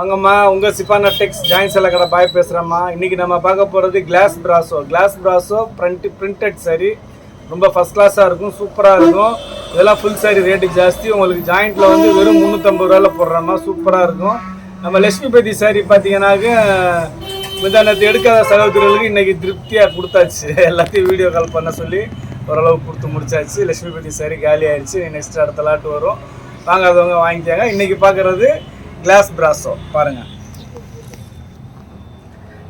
அங்கம்மா உங்கள் சிப்பானா டெக்ஸ் ஜாயின் செல்ல கடை பாய் பேசுகிறேம்மா இன்றைக்கி நம்ம பார்க்க போகிறது glass brasso glass brasso print printed சரி ரொம்ப ஃபஸ்ட் கிளாஸாக இருக்கும் சூப்பராக இருக்கும். இதெல்லாம் ஃபுல் சாரி ரேட்டு ஜாஸ்தி. உங்களுக்கு ஜாயிண்ட்டில் வந்து வெறும் முந்நூற்றம்பது ரூபாயில் போடுறோம்மா. சூப்பராக இருக்கும். நம்ம லட்சுமிபதி சாரி பார்த்தீங்கன்னாக்க மிதானத்தை எடுக்காத சகோதரர்களுக்கு இன்றைக்கி திருப்தியாக கொடுத்தாச்சு. எல்லாத்தையும் வீடியோ கால் பண்ண சொல்லி ஓரளவு கொடுத்து முடிச்சாச்சு. லட்சுமிபதி சாரி காலி ஆயிடுச்சு நெக்ஸ்ட் அடுத்த லாட்டு வரும். வாங்காதவங்க வாங்கிக்காங்க. இன்றைக்கி பார்க்குறது கிளாஸ் பிராஸோ பாருங்கள்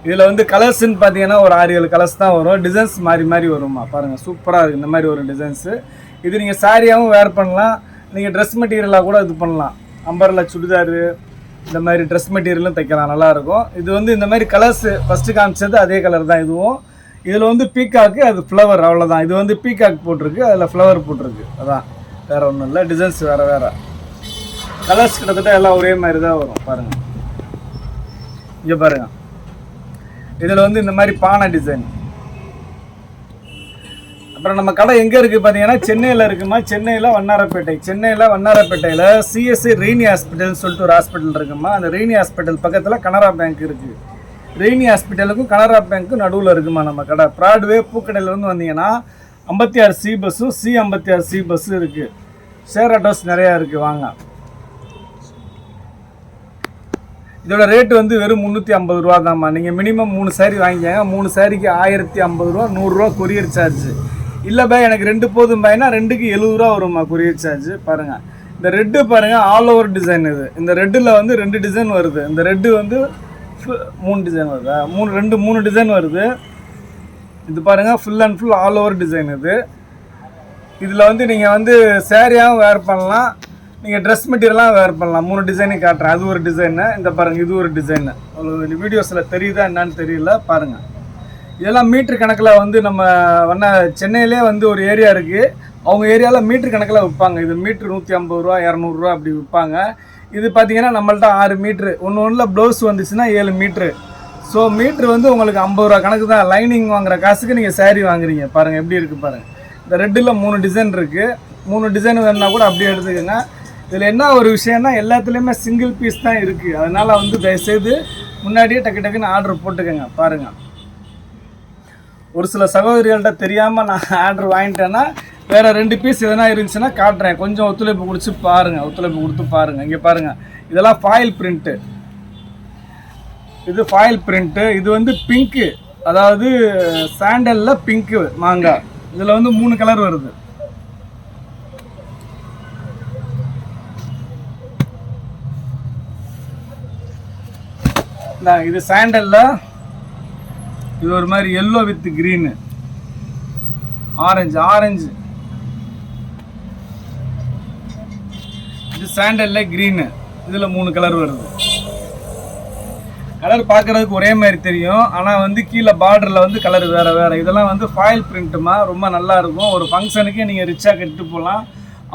இதில் வந்து கலர்ஸ்ன்னு பார்த்தீங்கன்னா ஒரு ஆறு ஏழு கலர்ஸ் தான் வரும். டிசைன்ஸ் மாறி மாறி வருமா பாருங்கள் சூப்பராக இருக்குது இந்த மாதிரி ஒரு டிசைன்ஸு இது நீங்கள் சாரியாகவும் வேர் பண்ணலாம். நீங்கள் ட்ரெஸ் மெட்டீரியலாக கூட இது பண்ணலாம். அம்பரில் சுடிதாரு இந்த மாதிரி ட்ரெஸ் மெட்டீரியலும் தைக்கலாம். நல்லாயிருக்கும் இது வந்து இந்த மாதிரி கலர்ஸு ஃபஸ்ட்டு காமிச்சது அதே கலர் தான் இதுவும். இதில் வந்து பீகாக்கு அது ஃப்ளவர் அவ்வளோதான் இது வந்து பீகாக் போட்டிருக்கு. அதில் ஃப்ளவர் போட்டிருக்கு. அதான். வேறு ஒன்றும் இல்லை. டிசைன்ஸ் வேறு வேறு. கலர்ஸ் கிட்டத்தட்ட எல்லாம் ஒரே மாதிரி தான் வரும் பாருங்கள் இங்கே பாருங்கள் இதில் வந்து இந்த மாதிரி பானை டிசைன் அப்புறம் நம்ம கடை எங்கே இருக்குது பார்த்தீங்கன்னா சென்னையில் இருக்குமா? சென்னையில் வண்ணாரப்பேட்டை. சென்னையில் வண்ணாரப்பேட்டையில் சிஎஸ்சி ரெய்னி ஹாஸ்பிட்டல்னு சொல்லிட்டு ஒரு ஹாஸ்பிட்டல் இருக்குமா? அந்த ரெய்னி ஹாஸ்பிட்டல் பக்கத்தில் கனரா பேங்க் இருக்குது ரெய்னி ஹாஸ்பிட்டலுக்கும் கனரா பேங்க்கும் நடுவில் இருக்குமா நம்ம கடை? ப்ராட்வே பூக்கடையிலேருந்து வந்தீங்கன்னா ஐம்பத்தி ஆறு சி பஸ்ஸும் சி ஐம்பத்தி ஆறு சி பஸ்ஸும் இருக்குது ஷேர் ஆட்டோஸ் நிறையா இருக்குது வாங்க. இதோட ரேட் வந்து வெறும் முந்நூற்றி ஐம்பது ரூபா தான்மா. நீங்கள் மினிமம் மூணு சாரி வாங்கிக்கோங்க. மூணு சாரிக்கு ஆயிரத்தி ஐம்பது ரூபா நூறுரூவா கொரியர் சார்ஜ் இல்லை பா எனக்கு ரெண்டு போதும் பாய்னா ரெண்டுக்கு எழுபது ரூபா வரும்மா கொரியர் சார்ஜ் பாருங்கள் இந்த ரெட்டு பாருங்கள் ஆல் ஓவர் டிசைன் இது. இந்த ரெட்டில் வந்து ரெண்டு டிசைன் வருது. இந்த ரெட்டு வந்து ஃபு- மூணு டிசைன் வருதா? மூணு ரெண்டு மூணு டிசைன் வருது. இது பாருங்கள் full and full all over design இது. இதில் வந்து நீங்கள் வந்து சேரீயாகவும் வேர் பண்ணலாம். நீங்கள் ட்ரெஸ் மெட்டீரியலாக வேர் பண்ணலாம். மூணு டிசைனையும் காட்டுறேன். அது ஒரு டிசைனு இந்த பாருங்கள் இது ஒரு டிசைனு உங்களுக்கு வீடியோஸில் தெரியுதா என்னன்னு தெரியல பாருங்கள் இதெல்லாம் மீட்ரு கணக்கில் வந்து நம்ம வண்ண சென்னையிலே வந்து ஒரு ஏரியா இருக்குது அவங்க ஏரியாவில் மீட்ரு கணக்கில் விற்பாங்க. இது மீட்ரு நூற்றி ஐம்பது ரூபா இரநூறுவா அப்படி விற்பாங்க. இது பார்த்தீங்கன்னா நம்மள்ட்ட ஆறு மீட்ரு ஒன்று ஒன்றில் ப்ளவுஸ் வந்துச்சுன்னா ஏழு மீட்ரு ஸோ மீட்ரு வந்து உங்களுக்கு ஐம்பது ரூபா கணக்கு தான். லைனிங் வாங்குற காசுக்கு நீங்கள் சேரீ வாங்குறீங்க. பாருங்கள் எப்படி இருக்குது பாருங்கள் இந்த ரெட்டில் மூணு டிசைன் இருக்குது மூணு டிசைன் வேணுன்னா கூட அப்படியே எடுத்துக்கோங்க. இதில் என்ன ஒரு விஷயம்னா எல்லாத்துலேயுமே சிங்கிள் பீஸ் தான் இருக்குது அதனால் வந்து தயவுசெய்து முன்னாடியே டக்கு டக்குன்னு ஆர்டர் போட்டுக்கோங்க பாருங்கள் ஒரு சில சகோதரிகள்கிட்ட தெரியாமல் நான் ஆர்டர் வாங்கிட்டேன்னா வேறு ரெண்டு பீஸ் எதனா இருந்துச்சுன்னா காட்டுறேன். கொஞ்சம் ஒத்துழைப்பு கொடுத்து பாருங்கள் ஒத்துழைப்பு கொடுத்து பாருங்கள் இங்கே பாருங்கள் இதெல்லாம் ஃபாயில் பிரிண்ட்டு இது ஃபாயில் பிரிண்ட்டு இது வந்து பிங்க்கு அதாவது சாண்டலில் பிங்க்கு மாங்காய். இதில் வந்து மூணு கலர் வருது. இந்தா, இது சாண்டலில் இது ஒரு மாதிரி yellow with green orange orange இது சாண்டல்ல க்ரீனு இதில் மூணு கலர் வருது. கலர் பார்க்குறதுக்கு ஒரே மாதிரி தெரியும். ஆனால் வந்து கீழே பார்டரில் வந்து கலர் வேறு வேறு. இதெல்லாம் வந்து ஃபாயில் பிரிண்ட்டுமா ரொம்ப நல்லா இருக்கும். ஒரு ஃபங்க்ஷனுக்கு நீங்கள் ரிச்சாக கட்டிட்டு போகலாம்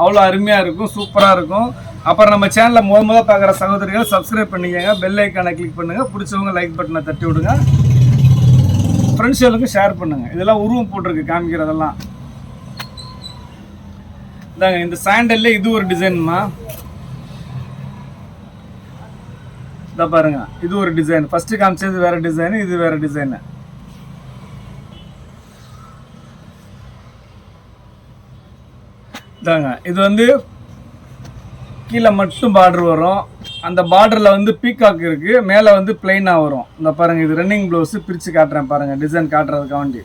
அவ்வளோ அருமையாக இருக்கும். சூப்பராக இருக்கும். அப்புறம் நம்ம சேனலில் முத முத பார்க்குற சகோதரிகள் சப்ஸ்கிரைப் பண்ணிக்கங்க. பெல் ஐக்கானை கிளிக் பண்ணுங்கள் பிடிச்சவங்க லைக் பட்டனை தட்டி விடுங்க. ஃப்ரெண்ட்ஸுகளுக்கு ஷேர் பண்ணுங்கள் இதெல்லாம் உருவம் போட்டிருக்கு காமிக்கிறதெல்லாம். இதாங்க இந்த சாண்டல்ல இது ஒரு டிசைன்மா இதை பாருங்க இது ஒரு டிசைன் ஃபஸ்ட்டு காமிச்சது வேறு டிசைனு இது வேறு டிசைனு இதாங்க இது வந்து கீழே மட்டும் பார்டர் வரும். அந்த பார்டரில் வந்து பீகாக் இருக்குது மேலே வந்து பிளெயினாக வரும். இந்த பாருங்கள் இது ரன்னிங் ப்ளவுஸு பிரித்து காட்டுறேன் பாருங்கள் டிசைன் காட்டுறதுக்காண்டி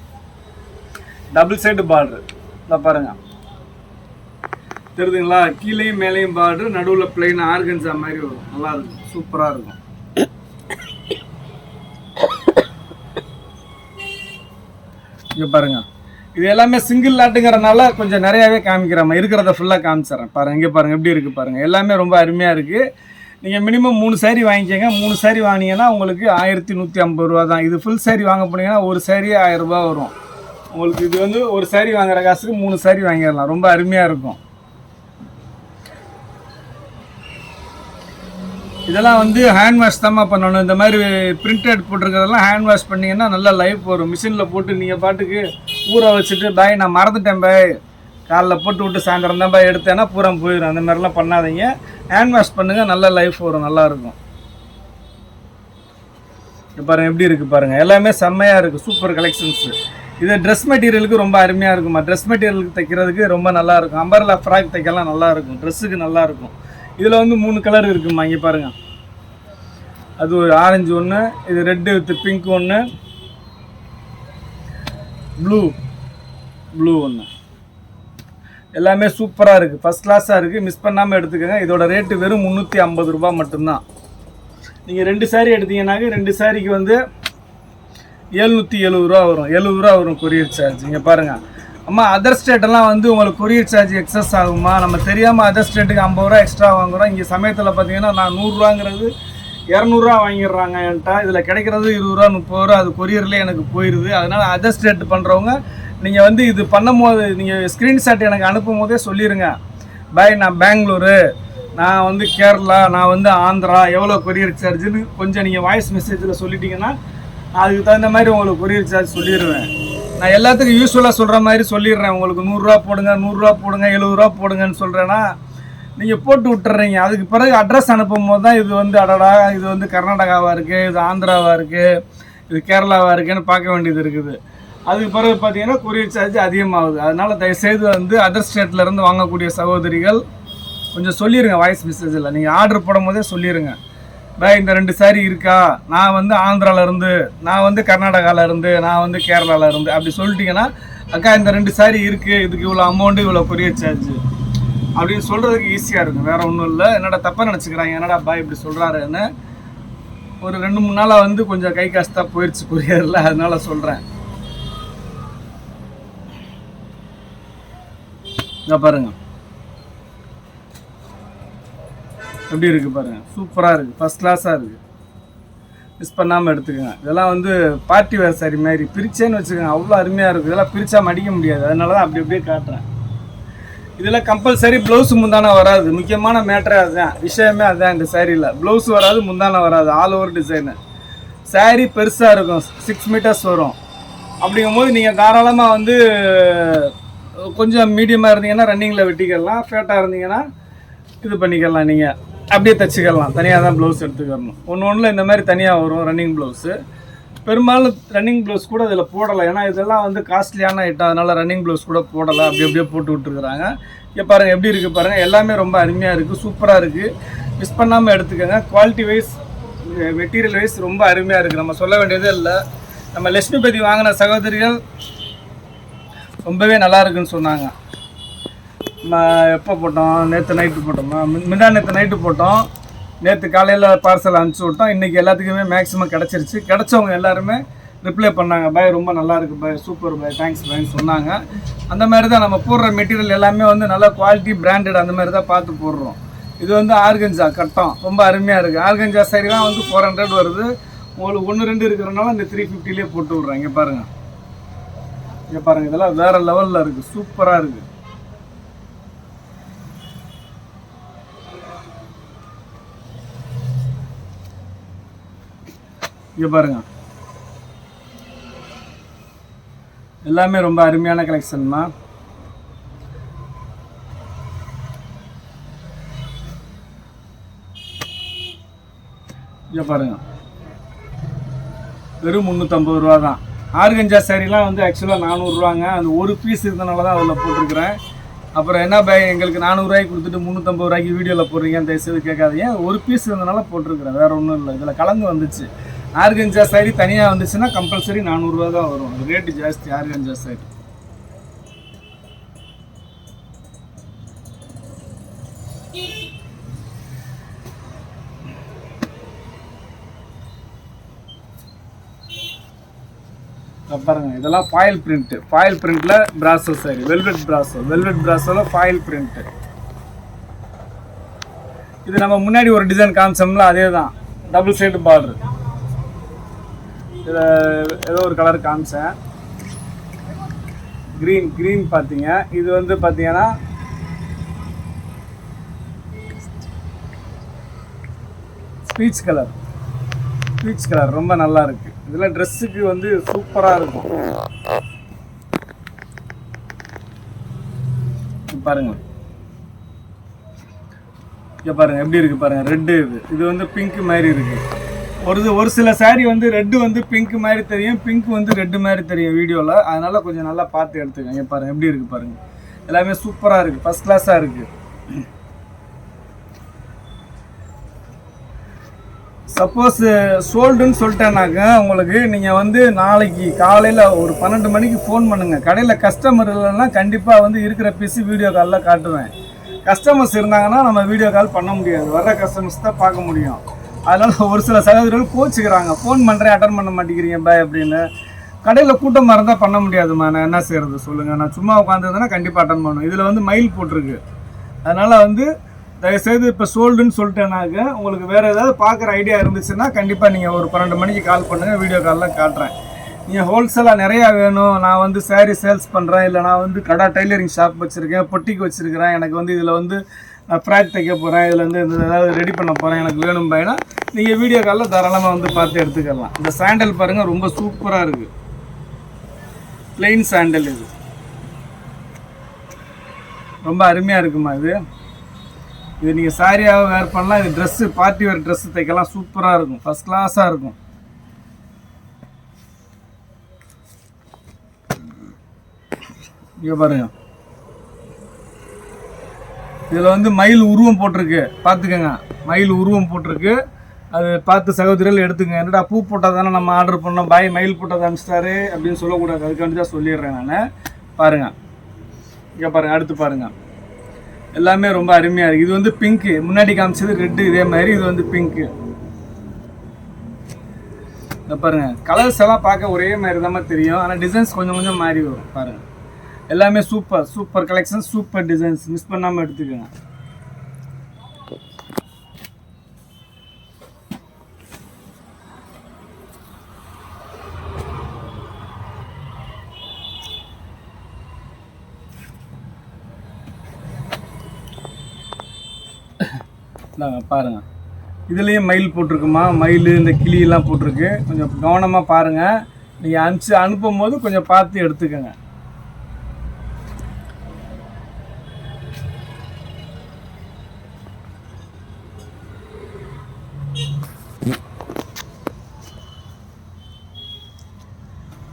டபுள் சைடு பார்டர் இந்த பாருங்கள் தெரியுதுங்களா? கீழேயும் மேலேயும் பார்டர் நடுவில் பிளெயின் ஆர்கன்ஸா மாதிரி வரும். நல்லா இருக்கும். சூப்பராக இருக்கும். இங்கே பாருங்கள் இது எல்லாமே சிங்கிள் லாட்டுங்கிறனால கொஞ்சம் நிறையாவே காமிக்கிறேன் இருக்கிறத ஃபுல்லாக காமிச்சிடுறேன் பாருங்க இங்கே பாருங்க எப்படி இருக்குது பாருங்க. எல்லாமே ரொம்ப அருமையாக இருக்குது நீங்கள் மினிமம் மூணு சேரீ வாங்கிக்கோங்க. மூணு சேரீ வாங்கினீங்கன்னா உங்களுக்கு ஆயிரத்தி நூற்றி ஐம்பது ரூபா தான். இது ஃபுல் saree வாங்க போனீங்கன்னா ஒரு சேரீ ஆயிரம் ரூபா வரும். உங்களுக்கு இது வந்து ஒரு சேரீ வாங்குற காசுக்கு மூணு saree வாங்கிடலாம். ரொம்ப அருமையாக இருக்கும். இதெல்லாம் வந்து ஹேண்ட் வாஷ் தாம்மா பண்ணணும். இந்த மாதிரி பிரிண்டட் போட்டிருக்கிறதெல்லாம் ஹேண்ட் வாஷ் பண்ணீங்கன்னா நல்லா லைஃப் வரும். மிஷினில் போட்டு நீங்கள் பாட்டுக்கு ஊற வச்சுட்டு பாய் நான் மறந்துட்டேன் பாய். காலைல போட்டு விட்டு சாயந்தரம் தான் பாய் எடுத்தேன்னா பூரா போயிடும் அந்த மாதிரிலாம் பண்ணாதீங்க. ஹேண்ட் வாஷ் பண்ணுங்கள் நல்ல லைஃப் வரும் நல்லாயிருக்கும் பாருங்கள் எப்படி இருக்குது பாருங்கள் எல்லாமே செம்மையாக இருக்குது சூப்பர் கலெக்ஷன்ஸு இது ட்ரெஸ் மெட்டீரியலுக்கு ரொம்ப அருமையாக இருக்குமா ட்ரெஸ் மெட்டீரியலுக்கு தைக்கிறதுக்கு ரொம்ப நல்லாயிருக்கும் அம்பர்லா ஃப்ராக் தைக்கலாம் நல்லா இருக்கும். ட்ரெஸ்ஸுக்கு நல்லாயிருக்கும் இதில் வந்து மூணு கலர் இருக்குமா இங்கே பாருங்கள் அது ஒரு ஆரஞ்சு ஒன்று இது ரெட்டு வித் பிங்க் ஒன்று ப்ளூ ப்ளூ ஒன்று எல்லாமே சூப்பராக இருக்குது ஃபஸ்ட் கிளாஸாக இருக்குது மிஸ் பண்ணாமல் எடுத்துக்கோங்க. இதோட ரேட்டு வெறும் முந்நூற்றி ஐம்பது ரூபா மட்டும்தான். நீங்கள் ரெண்டு சாரீ எடுத்தீங்கன்னாக்க ரெண்டு சாரிக்கு வந்து எழுநூற்றி எழுபது ரூபா வரும். எழுபது ரூபா வரும் கொரியர் சார்ஜ் இங்கே பாருங்கள் அம்மா அதர் ஸ்டேட்டெல்லாம் வந்து உங்களுக்கு கொரியர் சார்ஜ் எக்ஸஸ் ஆகுமா நம்ம தெரியாமல் அதர் ஸ்டேட்டுக்கு ஐம்பது ரூபா எக்ஸ்ட்ரா வாங்குறோம். இங்கே சமயத்தில் பார்த்தீங்கன்னா நான் நூறுரூவாங்கிறது இரநூறுவா வாங்கிடுறாங்க என்கிட்ட. இதில் கிடைக்கிறது இருபது ரூபா முப்பது ரூபா அது கொரியர்லேயே எனக்கு போயிடுது அதனால் அதர் ஸ்டேட் பண்ணுறவங்க நீங்கள் வந்து இது பண்ணும்போது நீங்கள் ஸ்க்ரீன்ஷாட் எனக்கு அனுப்பும் போதே சொல்லிடுங்க பாய் நான் பெங்களூரு நான் வந்து கேரளா நான் வந்து ஆந்திரா எவ்வளோ கொரியர் சார்ஜுன்னு கொஞ்சம் நீங்கள் வாய்ஸ் மெசேஜில் சொல்லிட்டீங்கன்னா அதுக்கு தகுந்த மாதிரி உங்களுக்கு கொரியர் சார்ஜ் சொல்லிடுவேன் நான் எல்லாத்துக்கும் யூஸ்ஃபுல்லாக சொல்கிற மாதிரி சொல்லிடுறேன். உங்களுக்கு நூறுரூவா போடுங்க நூறுரூவா போடுங்க எழுபது ரூபா போடுங்கன்னு சொல்கிறேன்னா நீங்கள் போட்டு விட்டுறீங்க. அதுக்கு பிறகு அட்ரஸ் அனுப்பும் போது தான் இது வந்து அடடா இது வந்து கர்நாடகாவாக இருக்குது இது ஆந்திராவாக இருக்குது இது கேரளாவாக இருக்குன்னு பார்க்க வேண்டியது இருக்குது. அதுக்கு பிறகு பார்த்தீங்கன்னா கொரியர் சார்ஜ் அதிகமாகுது. அதனால் தயவுசெய்து வந்து அதர் ஸ்டேட்லேருந்து வாங்கக்கூடிய சகோதரிகள் கொஞ்சம் சொல்லிடுங்க வாய்ஸ் மெசேஜில் நீங்கள் ஆர்டர் போடும் போதே சொல்லிடுங்க இந்த ரெண்டு சாரி இருக்கா? நான் வந்து ஆந்திரால இருந்து நான் வந்து கர்நாடகால இருந்து நான் வந்து கேரளால இருந்து அப்படி சொல்லிட்டீங்கன்னா அக்கா இந்த ரெண்டு சாரி இருக்கு இதுக்கு இவ்வளோ அமௌண்ட் இவ்வளோ கொரியர் சார்ஜ் அப்படின்னு சொல்றதுக்கு ஈஸியாக இருக்கும். வேற ஒன்றும் இல்லை. என்னடா தப்பாக நினச்சிக்கிறாங்க? என்னடா பாய் இப்படி சொல்கிறாருன்னு ஒரு ரெண்டு மூணு நாளாக வந்து கொஞ்சம் கை காசு தான் போயிடுச்சு கொரியரில் அதனால சொல்கிறேன் இங்கே பாருங்க. எப்படி இருக்குது பாருங்கள் சூப்பராக இருக்குது ஃபர்ஸ்ட் கிளாஸாக இருக்குது மிஸ் பண்ணாமல் எடுத்துக்கோங்க. இதெல்லாம் வந்து பார்ட்டி வேர் சாரி மாதிரி. பிரிச்சேன்னு வச்சுக்கோங்க. அவ்வளோ அருமையாக இருக்கும். இதெல்லாம் பிரித்தா மடிக்க முடியாது. அதனால தான் அப்படி அப்படியே காட்டுறேன். இதில் கம்பல்சரி ப்ளவுஸ் முந்தான வராது. முக்கியமான மேட்டரே அதுதான். விஷயமே அதுதான் இந்த சாரியில் ப்ளவுஸ் வராது முந்தான வராது. ஆல் ஓவர் டிசைனு saree பெருசாக இருக்கும். சிக்ஸ் மீட்டர்ஸ் வரும். அப்படிங்கும்போது நீங்கள் தாராளமாக வந்து கொஞ்சம் மீடியமாக இருந்தீங்கன்னா ரன்னிங்கில் வெட்டிக்கலாம். ஃபேட்டாக இருந்தீங்கன்னா இது பண்ணிக்கலாம் நீங்கள் அப்படியே தச்சுக்கலாம். தனியாக தான் ப்ளவுஸ் எடுத்துக்கணும். ஒன்று ஒன்றில் இந்த மாதிரி தனியாக வரும் ரன்னிங் ப்ளவுஸு பெரும்பாலும் ரன்னிங் ப்ளவுஸ் கூட இதில் போடலை. ஏன்னா இதெல்லாம் வந்து காஸ்ட்லியான ஐட்டம் அதனால் ரன்னிங் ப்ளவுஸ் கூட போடலை. அப்படி அப்படியே போட்டு விட்டுருக்குறாங்க. இங்கே பாருங்கள் எப்படி இருக்குது பாருங்கள் எல்லாமே ரொம்ப அருமையாக இருக்குது சூப்பராக இருக்குது மிஸ் பண்ணாமல் எடுத்துக்கோங்க. குவாலிட்டி வைஸ் மெட்டீரியல் வைஸ் ரொம்ப அருமையாக இருக்குது நம்ம சொல்ல வேண்டியதே இல்லை. நம்ம லட்சுமிபதி வாங்கின சகோதரிகள் ரொம்பவே நல்லா இருக்குன்னு சொன்னாங்க. எப்போ போட்டோம்? நேற்று நைட்டு போட்டோமா? முந்தா நேற்று நைட்டு போட்டோம். நேற்று காலையில் பார்சல் அனுப்பிச்சி விட்டோம். இன்றைக்கி எல்லாத்துக்குமே மேக்ஸிமம் கிடச்சிருச்சு. கிடச்சவங்க எல்லாருமே ரிப்ளை பண்ணாங்க. பாய் ரொம்ப நல்லா இருக்குது பாய் சூப்பர் பாய் தேங்க்ஸ் பாய்னு சொன்னாங்க. அந்த மாதிரி தான் நம்ம போடுற மெட்டீரியல் எல்லாமே வந்து நல்லா குவாலிட்டி பிராண்டட் அந்த மாதிரி தான் பார்த்து போடுறோம். இது வந்து ஆர்கஞ்சா கட்டம். ரொம்ப அருமையாக இருக்குது ஆர்கஞ்சா சரிலாம் வந்து ஃபோர் ஹண்ட்ரட் வருது. உங்களுக்கு ஒன்று ரெண்டு இருக்கிறனால இந்த த்ரீ ஃபிஃப்டிலே போட்டு விட்றேன். இங்கே பாருங்கள் இங்கே பாருங்கள் இதெல்லாம் வேறு லெவலில் இருக்குது சூப்பராக இருக்குது இது பாருங்க. எல்லாமே ரொம்ப அருமையான கலெக்ஷன்மா இங்கே பாருங்க. வெறும் முந்நூற்றம்பது ரூபா தான். ஆர்கஞ்சா சேரீலாம் வந்து ஆக்சுவலாக நானூறுரூவாங்க அந்த ஒரு பீஸ் இருந்தனால தான் அதில் போட்டிருக்கிறேன். அப்புறம் என்ன பை எங்களுக்கு நானூறுரூவாய்க்கு கொடுத்துட்டு முந்நூற்றம்பது ரூபாய்க்கு வீடியோவில் போடுறீங்கன்னு தயவுசெய்து கேட்காதீங்க. ஒரு பீஸ் இருந்தனால போட்டிருக்கிறேன். வேறு ஒன்றும் இல்லை. இதில் கலந்து வந்துச்சு. ஆர்கஞ்சா சாரி தனியாக வந்துச்சுன்னா கம்பல்சரி நானூறுரூவா தான் வரும். ரேட்டு ஜாஸ்தி ஆர்கஞ்சா சாரி பாருங்க இதெல்லாம் foil print foil பிரிண்ட்ல brasso sari velvet brasso velvet பிராசோல foil print இது நம்ம முன்னாடி ஒரு டிசைன் காமிச்சோம்ல அதே தான் டபுள் சைடு பார்டர் இதில் ஏதோ ஒரு கலர் காமிச்சேன். க்ரீன் க்ரீன் பார்த்தீங்க. இது வந்து பார்த்தீங்கன்னா பீச் கலர் பீச் கலர் ரொம்ப நல்லா இருக்கு. இதெல்லாம் ட்ரெஸ்ஸுக்கு வந்து சூப்பராக இருக்கும் பாருங்கள் பாருங்க. பாருங்கள் பாருங்க எப்படி இருக்கு பாருங்க. ரெட்டு இது. இது வந்து பிங்க் மாதிரி இருக்கு. ஒரு இது- ஒரு சில saree வந்து ரெட்டு வந்து பிங்க் மாதிரி தெரியும். பிங்க் வந்து ரெட்டு மாதிரி தெரியும் வீடியோவில் அதனால கொஞ்சம் நல்லா பார்த்து எடுத்துக்கங்க. இங்க பாருங்க எப்படி இருக்கு பாருங்க. எல்லாமே சூப்பராக இருக்கு. ஃபர்ஸ்ட் கிளாஸாக இருக்கு. சப்போஸ் சோல்டுன்னு சொல்லிட்டேனாக்க உங்களுக்கு நீங்கள் வந்து நாளைக்கு காலையில் ஒரு பன்னெண்டு மணிக்கு ஃபோன் பண்ணுங்கள் கடையில் கஸ்டமர் இல்லைன்னா கண்டிப்பாக வந்து இருக்கிற பிசி வீடியோ காலில் காட்டுவேன். கஸ்டமர்ஸ் இருந்தாங்கன்னா நம்ம வீடியோ கால் பண்ண முடியாது. வர்ற கஸ்டமர்ஸ் தான் பார்க்க முடியும். அதனால் ஒரு சில சகோதரர்கள் கோச்சிக்கிறாங்க. ஃபோன் பண்ணுறேன் அட்டன் பண்ண மாட்டேங்கிறீங்க பாய் அப்படின்னு. கடையில் கூட்டமாக இருந்தால் பண்ண முடியாதுமா நான் என்ன செய்கிறது சொல்லுங்கள் நான் சும்மா உட்காந்துருந்தேன்னா கண்டிப்பாக அட்டன் பண்ணுவேன். இதில் வந்து மயில் போட்டிருக்கு. அதனால் வந்து தயவுசெய்து இப்போ சோல்டுன்னு சொல்லிட்டேனாக்க உங்களுக்கு வேறு ஏதாவது பார்க்குற ஐடியா இருந்துச்சுன்னா கண்டிப்பாக நீங்கள் ஒரு பன்னெண்டு மணிக்கு கால் பண்ணுங்கள் வீடியோ காலில் காட்டுறேன். நீங்கள் ஹோல்சேலாக நிறையா வேணும். நான் வந்து saree சேல்ஸ் பண்ணுறேன் இல்லை நான் வந்து கடை டைலரிங் ஷாப் வச்சுருக்கேன் பொட்டிக்கு வச்சுருக்கிறேன். எனக்கு வந்து இதில் வந்து நான் ஃப்ராக் தைக்க போகிறேன் இதில் வந்து இந்த ஏதாவது ரெடி பண்ண போகிறேன் எனக்கு வேணும் பையனா நீங்கள் வீடியோ காலில் தாராளமாக வந்து பார்த்து எடுத்துக்கலாம். இந்த சாண்டல் பாருங்கள் ரொம்ப சூப்பராக இருக்குது பிளெயின் சாண்டல் இது. ரொம்ப அருமையாக இருக்குமா இது? இது நீங்கள் சாரியாக வேர் பண்ணலாம் இது ட்ரெஸ்ஸு பார்ட்டி வேர் ட்ரெஸ்ஸு தைக்கலாம் சூப்பராக இருக்கும். ஃபஸ்ட் கிளாஸாக இருக்கும். இங்கே பாருங்கள் இதில் வந்து மயில் உருவம் போட்டிருக்கு. பார்த்துக்கோங்க. மயில் உருவம் போட்டிருக்கு. அது பார்த்து சகோதரிகள் எடுத்துங்க. என்னடா பூ போட்டால் தானே நம்ம ஆர்டர் பண்ணோம். பாய் மயில் போட்டதை அனுப்பிச்சிட்டாரு அப்படின்னு சொல்லக்கூடாது. அதுக்காண்டி தான் சொல்லிடுறேன் நான். பாருங்கள் இங்கே பாருங்கள் அடுத்து பாருங்கள் எல்லாமே ரொம்ப அருமையாக இருக்குது இது வந்து பிங்க்கு முன்னாடி காமிச்சது ரெட்டு இதே மாதிரி. இது வந்து பிங்க்கு இந்த பாருங்கள் கலர்ஸ் எல்லாம் பார்க்க ஒரே மாதிரி தான் தெரியும். ஆனால் டிசைன்ஸ் கொஞ்சம் கொஞ்சம் மாறி வரும். பாருங்கள் எல்லாமே super super collection super designs miss பண்ணாமல் எடுத்துக்கோங்க. இந்தாங்க பாருங்க. இதுலேயும் மயில் போட்டிருக்குமா? மயில் இந்த கிளியெல்லாம் போட்டிருக்கு. கொஞ்சம் கவனமாக பாருங்கள் நீங்கள் அனுப்பிச்சு அனுப்பும் போது கொஞ்சம் பார்த்து எடுத்துக்கோங்க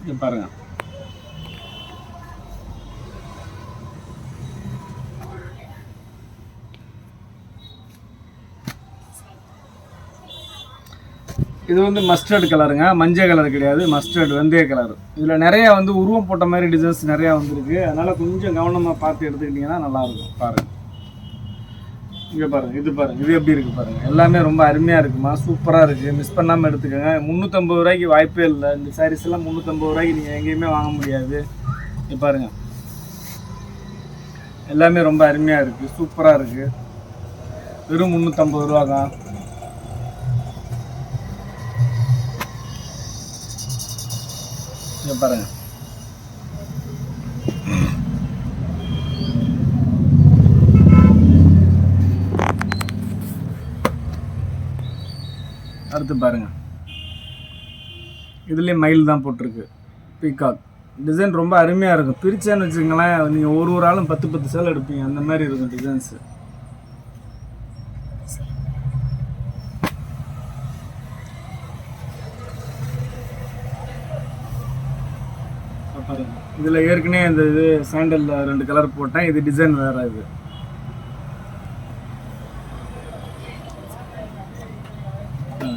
இங்க பாருங்க இது வந்து மஸ்டர்டு கலருங்க மஞ்சள் கலர் கிடையாது. மஸ்டர்டு வெந்தய கலர் இதில் நிறையா வந்து உருவம் போட்ட மாதிரி டிசைன்ஸ் நிறையா வந்திருக்கு. அதனால் கொஞ்சம் கவனமாக பார்த்து எடுத்துக்கிட்டிங்கன்னா நல்லாயிருக்கும். பாருங்கள் இங்கே பாருங்கள் இது பாருங்கள் இது எப்படி இருக்குது பாருங்கள் எல்லாமே ரொம்ப அருமையாக இருக்குமா? சூப்பராக இருக்குது மிஸ் பண்ணாமல் எடுத்துக்கோங்க. முந்நூற்றம்பது ரூபாய்க்கு வாய்ப்பே இல்லை. இந்த சாரீஸ் எல்லாம் முந்நூற்றம்பது ரூபாய்க்கு நீங்கள் எங்கேயுமே வாங்க முடியாது. இங்கே பாருங்கள் எல்லாமே ரொம்ப அருமையாக இருக்குது சூப்பராக இருக்குது வெறும் முந்நூற்றம்பது ரூபா தான் இங்கே பாருங்கள் அடுத்து பாருங்கள் இதுலேயும் மயில் தான் போட்டிருக்கு. பீகாக். டிசைன் ரொம்ப அருமையாக இருக்கும். பிரிச்சேன்னு வச்சுக்கோங்களேன் நீங்கள் ஒரு ஒரு ஆளும் பத்து பத்து சேலை எடுப்பீங்க. அந்த மாதிரி இருக்கும் டிசைன்ஸு பாருங்க. இதில் ஏற்கனவே இந்த இது சாண்டலில் ரெண்டு கலர் போட்டேன். இது டிசைன் வேற இது.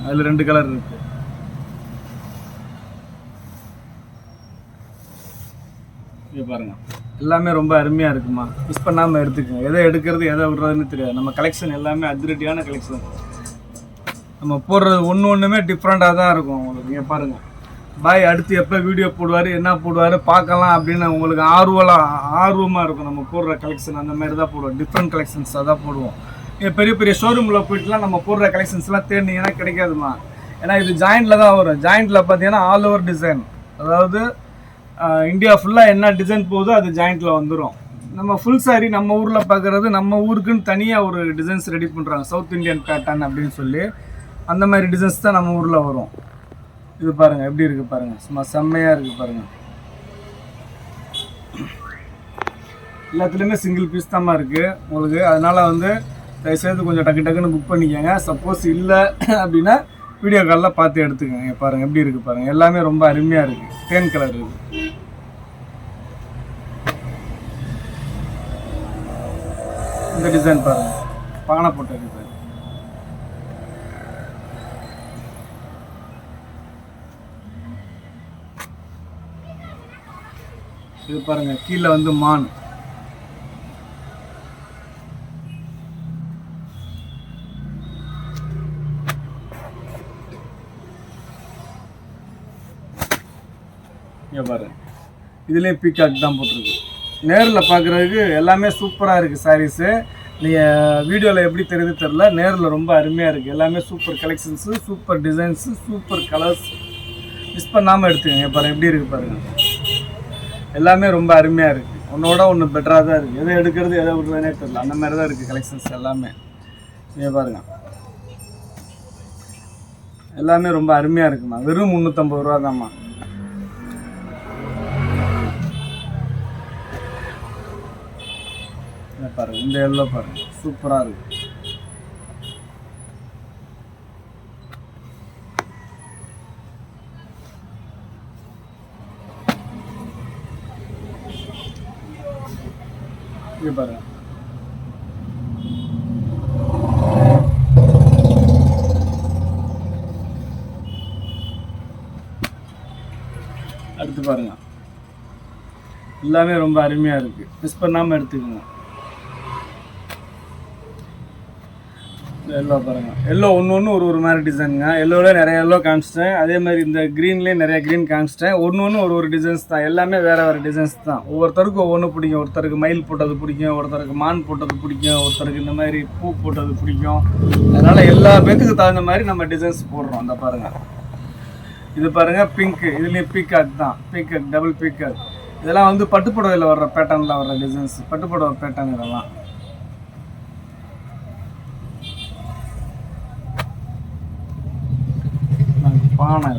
அதில் ரெண்டு கலர் இருக்கு. பாருங்க. எல்லாமே ரொம்ப அருமையாக இருக்குமா? மிஸ் பண்ணாமல் எடுத்துக்கோங்க. எதை எடுக்கிறது எதை விடுறதுன்னு தெரியாது. நம்ம கலெக்ஷன் எல்லாமே அதிரடியான கலெக்ஷன் நம்ம போடுறது ஒன்று ஒன்றுமே டிஃப்ரெண்ட்டாக தான் இருக்கும் உங்களுக்கு. நீங்கள் பாருங்கள் பாய் அடுத்து எப்போ வீடியோ போடுவார் என்ன போடுவார் பார்க்கலாம் அப்படின்னு உங்களுக்கு ஆர்வலாக ஆர்வமாக இருக்கும். நம்ம போடுற கலெக்ஷன் அந்த மாதிரி தான் போடுவோம். டிஃப்ரெண்ட் கலெக்ஷன்ஸாக தான் போடுவோம். பெரிய பெரிய ஷோரூமில் போயிட்டுலாம் நம்ம போடுற கலெக்ஷன்ஸ்லாம் தேடினீங்கன்னா கிடைக்காதுமா. ஏன்னா இது ஜாயிண்டில் தான் வரும். ஜாயிண்டில் பார்த்தீங்கன்னா ஆல் ஓவர் டிசைன் அதாவது இந்தியா ஃபுல்லாக என்ன டிசைன் போகுதோ அது ஜாயிண்டில் வந்துடும் நம்ம ஃபுல் சாரி நம்ம ஊரில் பார்க்குறது நம்ம ஊருக்குன்னு தனியாக ஒரு டிசைன்ஸ் ரெடி பண்ணுறாங்க சவுத் இந்தியன் பேட்டர்ன் அப்படின்னு சொல்லி அந்த மாதிரி டிசைன்ஸ் தான் நம்ம ஊரில் வரும். இது பாருங்க எப்படி இருக்கு பாருங்க. சும்மா செம்மையா இருக்கு பாருங்க. எல்லாத்துலேயுமே சிங்கிள் பீஸ் தான்மா இருக்கு உங்களுக்கு. அதனால வந்து தயவுசெய்து கொஞ்சம் டக்கு டக்குன்னு புக் பண்ணிக்கோங்க. சப்போஸ் இல்லை அப்படின்னா வீடியோ காலில் பார்த்து எடுத்துக்கோங்க. பாருங்கள் எப்படி இருக்குது பாருங்கள் எல்லாமே ரொம்ப அருமையாக இருக்குது தேன் கலர் இருக்குது இந்த டிசைன் பாருங்க. பானை போட்ட டிசைன் இது பாருங்க கீழே வந்து மான். இங்க பாருங்க. இதுலேயும் பீகாக் தான் போட்டிருக்கு. நேரில் பார்க்குறதுக்கு எல்லாமே சூப்பராக இருக்குது சாரீஸு நீங்கள் வீடியோவில் எப்படி தெரியுது தெரில நேரில் ரொம்ப அருமையாக இருக்குது எல்லாமே super collections super designs super colours miss பண்ணாமல் எடுத்துக்கங்க. பாருங்கள் எப்படி இருக்குது பாருங்கள் எல்லாமே ரொம்ப அருமையாக இருக்குது ஒன்றோட ஒன்று பெட்டராக தான் இருக்குது எதை எடுக்கிறது எதை விடுறதுனே தெரியல. அந்த மாதிரி தான் இருக்குது கலெக்ஷன்ஸ் எல்லாமே. நீங்கள் பாருங்கள் எல்லாமே ரொம்ப அருமையாக இருக்குமா? வெறும் முந்நூற்றம்பது ரூபா தான்மா. பாருங்க. இந்த எல்லோ பாருங்க. சூப்பராக இருக்குது இங்க பாருங்க அடுத்து பாருங்க. எல்லாமே ரொம்ப அருமையா இருக்கு. மிஸ் பண்ணாம எடுத்துக்கோங்க. எல்லோ பாருங்க. எல்லோ ஒன்று ஒன்று ஒரு ஒரு மாதிரி டிசைனுங்க எல்லோவில் நிறைய எல்லோ காமிச்சிட்டேன் அதே மாதிரி இந்த க்ரீன்லேயே நிறைய க்ரீன் காமிச்சிட்டேன் ஒன்று ஒன்று ஒரு ஒரு டிசைன்ஸ் தான். எல்லாமே வேறு வேறு டிசைன்ஸ் தான். ஒவ்வொருத்தருக்கும் ஒவ்வொன்று பிடிக்கும். ஒருத்தருக்கு மயில் போட்டது பிடிக்கும். ஒருத்தருக்கு மான் போட்டது பிடிக்கும். ஒருத்தருக்கு இந்த மாதிரி பூ போட்டது பிடிக்கும். அதனால் எல்லா பேத்துக்கு தகுந்த மாதிரி நம்ம டிசைன்ஸ் போடுறோம். அந்த பாருங்கள் இது பாருங்க பிங்க்கு இதுலேயும் பீகாக் தான். பீக்கட் டபுள் பீக்கட் இதெல்லாம் வந்து பட்டுப்புடவையில் வர்ற பேட்டர்னில் வர்ற டிசைன்ஸ் பட்டுப்புடவை பேட்டர்ன் இதெல்லாம் பானை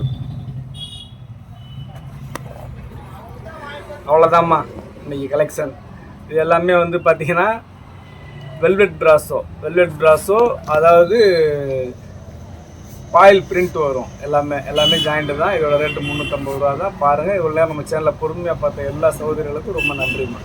அவ்வளோதாம்மா இன்னைக்கு கலெக்ஷன் இது எல்லாமே வந்து பார்த்தீங்கன்னா வெல்வெட் ப்ராஸோ வெல்வெட் ப்ராஸோ அதாவது பாயில் பிரிண்ட் வரும். எல்லாமே எல்லாமே ஜாயிண்ட்டு தான். இதோட ரேட்டு முந்நூற்றம்பது ரூபா தான். பாருங்கள் இவ்வளோ நம்ம சேனலில் பொறுமையாக பார்த்த எல்லா சகோதரிகளுக்கும் ரொம்ப நன்றிம்மா.